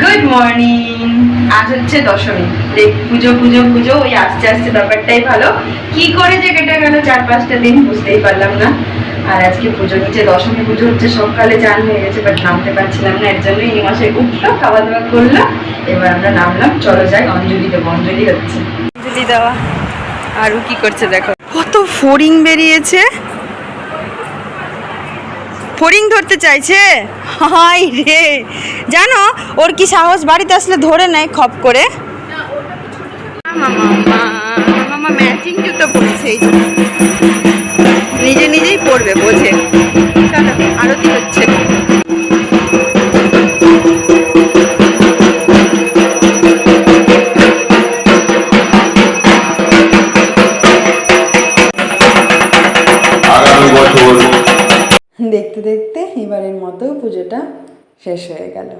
Good morning আজ হচ্ছে দশমী। দেখ পুজো পুজো পুজো ওই আস্তে আস্তে ব্যাপারটাই ভালো। কি করে যে কেটে গেল চার পাঁচটা দিন বুঝতেই পারলাম না। আর আজকে পুজো হচ্ছে দশমী পুজো হচ্ছে সকালে চান হয়ে গেছে বাট নামতে পারছিলাম না এর জন্য এই মাসে উঠল খাওয়া দাওয়া করল। এবার আমরা নামলাম চলো যাই অঞ্জলি দেবো অঞ্জলি হচ্ছে। অঞ্জলি দেওয়া। আরও কি করছে দেখো। কত ফোরিং বেরিয়েছে। ফড়িং ধরতে চাইছে? হাই রে। জানো, ওর কি সাহস? বাড়িতে আসলে ধরে নেয় খপ করে। মামা ম্যাচিং নিজে নিজেই পড়বে বোঝে। আরতি হচ্ছে। দেখতে দেখতে এবারের মতো পুজোটা শেষ হয়ে গেল।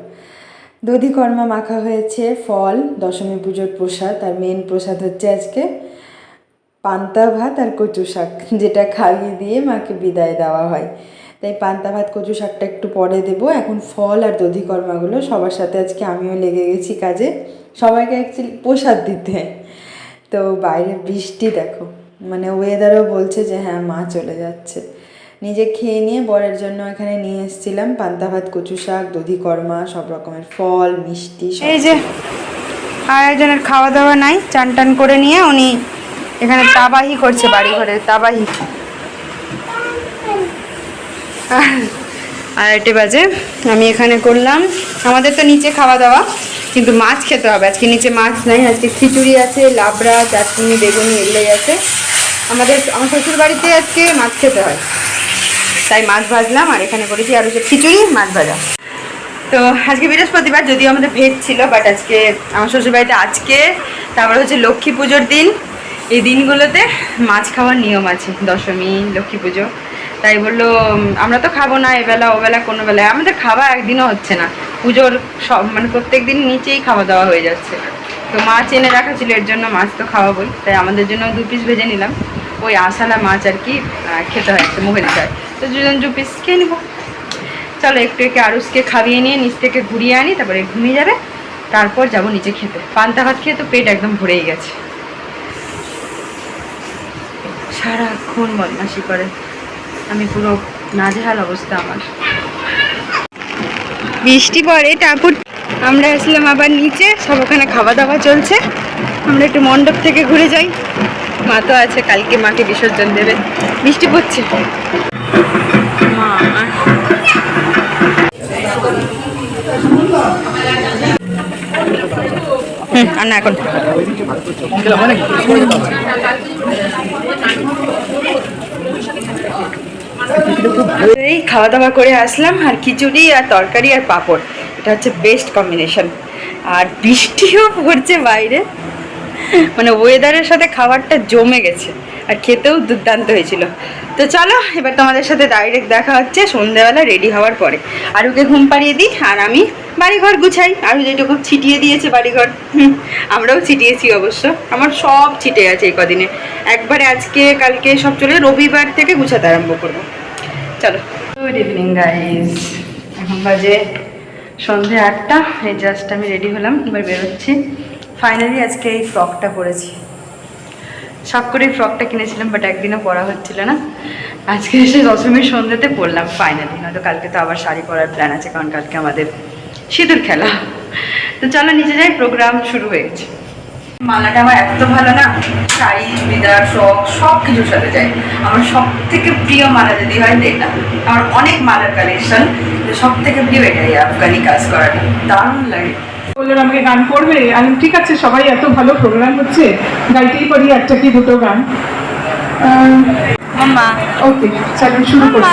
দধিকর্মা মাখা হয়েছে, ফল, দশমী পুজোর প্রসাদ আর মেন প্রসাদ হচ্ছে আজকে পান্তা ভাত আর কচু শাক, যেটা খাইয়ে দিয়ে মাকে বিদায় দেওয়া হয়। তাই পান্তা ভাত, কচু শাকটা একটু পরে দেবো। এখন ফল আর দধিকর্মাগুলো সবার সাথে আজকে আমিও লেগে গেছি কাজে। সবাইকে অ্যাকচুয়ালি প্রসাদ দিতে। তো বাইরে বৃষ্টি দেখো মানে ওয়েদারও বলছে যে হ্যাঁ মা চলে যাচ্ছে। নিজে খেয়ে নিয়ে বরের জন্য এখানে নিয়ে এসেছিলাম। পান্তা ভাত, কচু শাক, দধি কর্মা, সব রকমের ফল, মিষ্টি এই যে, আর একজনের খাওয়া দাওয়া নাই। চান টান করে নিয়ে উনি এখানে তাবাহি করছে বাড়ি ঘরে তাবাহি আড়াইটে বাজে, আমি এখানে করলাম। আমাদের তো নিচে খাওয়া দাওয়া কিন্তু মাছ খেতে হবে। আজকে নিচে মাছ নাই, আজকে খিচুড়ি আছে, লাবড়া, চাটনি, বেগুনি, এগুলোই আছে। আমাদের, আমার শ্বশুর বাড়িতে আজকে মাছ খেতে হয়। তাই মাছ ভাজলাম আর এখানে করেছি আর হচ্ছে খিচুড়ি, মাছ ভাজা। তো আজকে বৃহস্পতিবার, যদিও আমাদের ভেজ ছিল বাট আজকে আমার শ্বশুরবাড়িতে আজকে, তারপর হচ্ছে লক্ষ্মী পুজোর দিন। এই দিনগুলোতে মাছ খাওয়ার নিয়ম আছে, দশমী, লক্ষ্মী পুজো। তাই বলল আমরা তো খাব না, এবেলা, ওবেলা, কোনো বেলায়। আমাদের খাওয়া একদিনও হচ্ছে না। পুজোর সব মানে প্রত্যেক দিন নিচেই খাওয়া দাওয়া হয়ে যাচ্ছে। তো মাছ এনে রাখা ছিল, এর জন্য মাছ তো খাওয়াবোই। তাই আমাদের জন্য দু পিস ভেজে নিলাম। ওই আসালা মাছ আর কি খেতে হয় একটা হয়। তো দুজন দু পিস খেয়ে নিবো। চলো একটু একটু আরুষকে খাইয়ে নিয়ে, নিচ থেকে ঘুরিয়ে আনি, তারপরে ঘুমিয়ে যাবে। তারপর যাব নিচে খেতে। পান্তা ভাত খেয়ে তো পেট একদম ভরেই গেছে। সারাক্ষণ বদমাসি করে। আমি পুরো নাজেহাল অবস্থা আমার। বৃষ্টি পরে তারপর আমরা আসলাম আবার নিচে। সব ওখানে খাওয়া দাওয়া চলছে। আমরা একটু মণ্ডপ থেকে ঘুরে যাই। মা তো আছে, কালকে মাকে বিসর্জন দেবে। বৃষ্টি পড়ছে। এই খাওয়া দাওয়া করে আসলাম, আর খিচুড়ি, আর তরকারি, আর পাঁপড়। এটা হচ্ছে বেস্ট কম্বিনেশন আর বৃষ্টিও পড়ছে বাইরে। মানে ওয়েদারের সাথে খাবারটা জমে গেছে। আর খেতেও দুর্দান্ত হয়েছিল। তো চলো, এবার তোমাদের সাথে ডাইরেক্ট দেখা হচ্ছে সন্ধ্যেবেলা রেডি হওয়ার পরে। আর ওকে ঘুম পাড়িয়ে দিই আর আমি বাড়িঘর গুছাই। আর যেটুকু ছিটিয়ে দিয়েছে বাড়িঘর আমরাও ছিটিয়েছি অবশ্য। আমার সব ছিটে আছে এই কদিনে। একবারে আজকে, কালকে সব চলে রবিবার থেকে গুছাতে আরম্ভ করব। চলো। গুড ইভিনিং গাইজ এখন বাজে সন্ধে আটটা। এই জাস্ট আমি রেডি হলাম। এবার বেরোচ্ছি। ফাইনালি আজকে এই ফ্রকটা পরেছি। সব করে ফ্রকটা কিনেছিলাম বাট একদিনও পরা হচ্ছিল না। আজকে এসে দশমীর সন্ধ্যেতে পরলাম ফাইনালি নয়তো কালকে তো আবার শাড়ি পরার প্ল্যান আছে, কারণ কালকে আমাদের সিঁদুর খেলা। তো চলো, নিচে যাই প্রোগ্রাম শুরু হয়ে গেছে। মালাটা আমার এত ভালো না, শাড়ি, চুড়িদার ফ্রক সব কিছুর সাথে যায় আমার সব থেকে প্রিয় মালা যদি হয় এটা আমার অনেক মালার কালেকশন সব থেকে প্রিয় এটাই, আফগানি কাজ করাটা। দারুণ লাগে। বললেন আমাকে গান করবে? আমি ঠিক আছে সবাই এত ভালো প্রোগ্রাম হচ্ছে গাইতেই পারি একটা কি দুটো গান? ওকে চলো শুরু করি।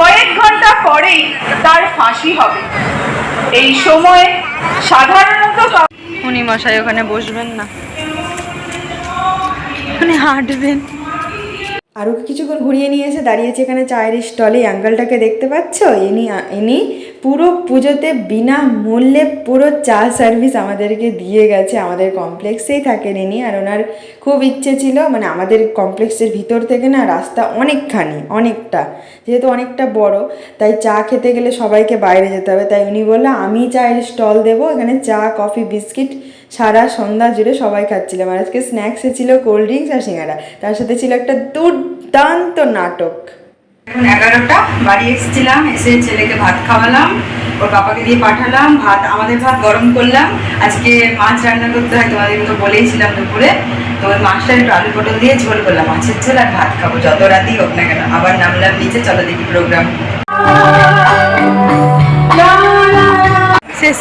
কয়েক ঘণ্টা পরেই তার ফাঁসি হবে। এই সময় সাধারণত উনি মশাই ওখানে বসবেন না। উনি হাঁটবেন। আরও কিছুক্ষণ ঘুরিয়ে নিয়ে এসে দাঁড়িয়েছে এখানে চায়ের স্টলে। আঙ্কালটাকে দেখতে পাচ্ছ? ইনি ইনি পুরো পুজোতে বিনা মূল্যে পুরো চা সার্ভিস আমাদেরকে দিয়ে গেছে, আমাদের কমপ্লেক্সেই থাকেন ইনি আর ওনার খুব ইচ্ছে ছিল মানে আমাদের কমপ্লেক্সের ভিতর থেকে না রাস্তা অনেকখানি, অনেকটা, যেহেতু অনেকটা বড়, তাই চা খেতে গেলে সবাইকে বাইরে যেতে হবে। তাই উনি বলল, আমি চায়ের স্টল দেবো, এখানে চা কফি বিস্কিট সারা সন্ধ্যা জুড়ে সবাই খাচ্ছিলাম। আর আজকে স্ন্যাক্সে ছিল কোল্ড ড্রিঙ্কস আর সিঙ্গারা। তার সাথে ছিল একটা দুর্দান্ত নাটক। এখন এগারোটা, বাড়ি এসেছিলাম, এসে ছেলেকে ভাত খাওয়ালাম, ওর বাবাকে দিয়ে পাঠালাম, ভাত, আমাদের ভাত গরম করলাম। আজকে মাছ রান্না করতে হয়, তোমাদের তো বলেইছিলাম দুপুরে। তো ওই মাছটা একটু আলু পটল দিয়ে ঝোল করলাম, মাছের ঝোল আর ভাত খাব, যত রাতেই হোক না কেন। আবার নামলাম নিচে, চলো দেখি প্রোগ্রাম শেষ।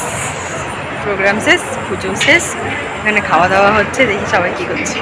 প্রোগ্রাম শেষ, পুজো শেষ, এখানে খাওয়া দাওয়া হচ্ছে, দেখি সবাই কি করছে।